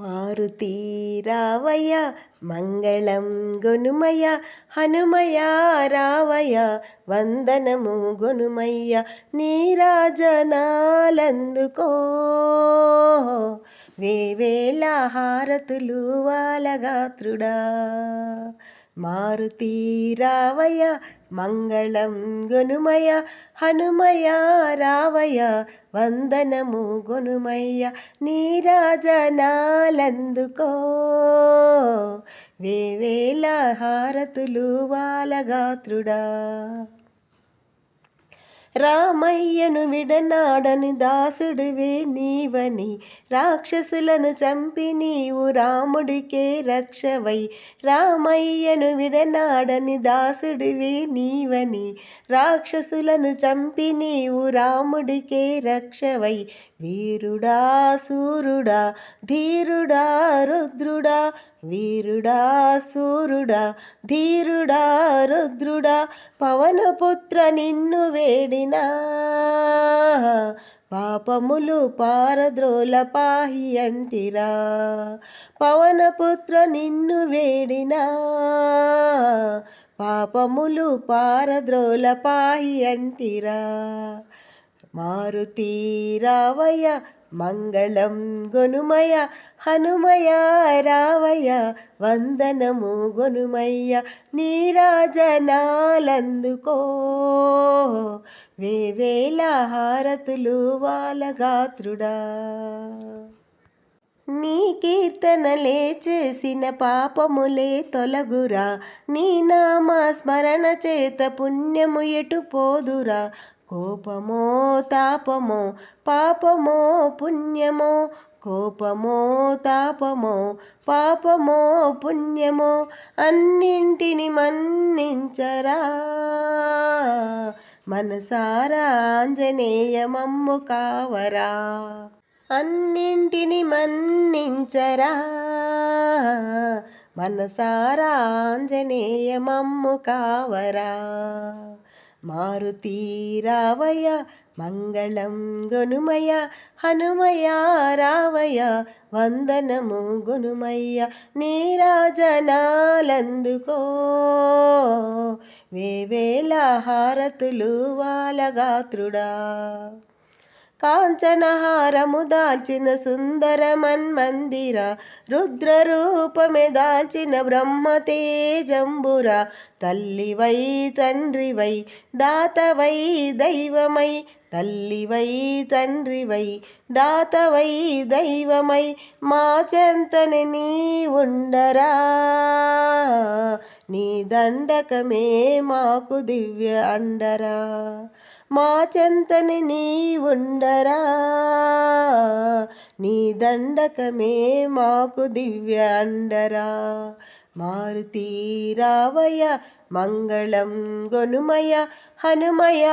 మారుతి రావయ్య మంగళం గొనుమయ్య హనుమయ రావయ్య వందనము గొనుమయ్య నీరాజనాలందుకో వేవేల హారతులు వాలగాత్రుడా మారుతి రావయ్య మంగళం గొనుమయ హనుమయ రావయ వందనము గొనుమయ్య నీరాజనాలందుకో వేవేల హారతులు వాలగాత్రుడా. రామయ్యను విడనాడని దాసుడివే నీవని. రాక్షసులను చంపి నీవు రాముడికే రక్షవై. రామయ్యను విడనాడని దాసుడివే నీవని. రాక్షసులను చంపి నీవు రాముడికే రక్షవై. వీరుడా సూరుడా ధీరుడా రుద్రుడా వీరుడా సూరుడా ధీరుడా రుద్రుడా పవనపుత్ర నిన్ను వేడి వేడినా పాపములు పారద్రోల పాహి అంటిరా. పవనపుత్ర నిన్ను వేడినా పాపములు పారద్రోల పాహి అంటిరా. మారుతి రావయ్య మంగళం గొనుమయ హనుమయ రావయ వందనము గొనుమయ్య నీరాజనాలందుకో. వేవేల హారతులు వాలగాత్రుడా. నీ కీర్తనలే చేసిన పాపములే తొలగురా. నీ నామ స్మరణ చేత పుణ్యము ఎటు పోదురా. కోపమో తాపమో పాపమో పుణ్యమో కోపమో తాపమో పాపమో పుణ్యమో అన్నింటిని మన్నించరా. మనసారా ఆంజనేయమమ్ము కావరా. అన్నింటిని మన్నించరా. మనసారా ఆంజనేయమమ్ము కావరా. మారుతీరావయ మంగళం గొనుమయ హనుమయ రావయ వందనము గొనుమయ్య నీరాజనాలందుకో. వేవేల హారతులు వాలగాత్రుడా. కాంచనహారము దాల్చిన సుందర మన్మందిర రుద్రరూపమే దాల్చిన బ్రహ్మ తేజంబుర. తల్లివై తండ్రివై దాతవై దైవమై తల్లివై తండ్రివై దాతవై దైవమై మా చెంతని నీ ఉండరా నీ దండకమే మాకు దివ్య అండరా. మా చెంతని నీ ఉండరా నీ దండకమే మాకు దివ్య అండరా. మారుతి రావయ్య మంగళం గొనుమయ హనుమయ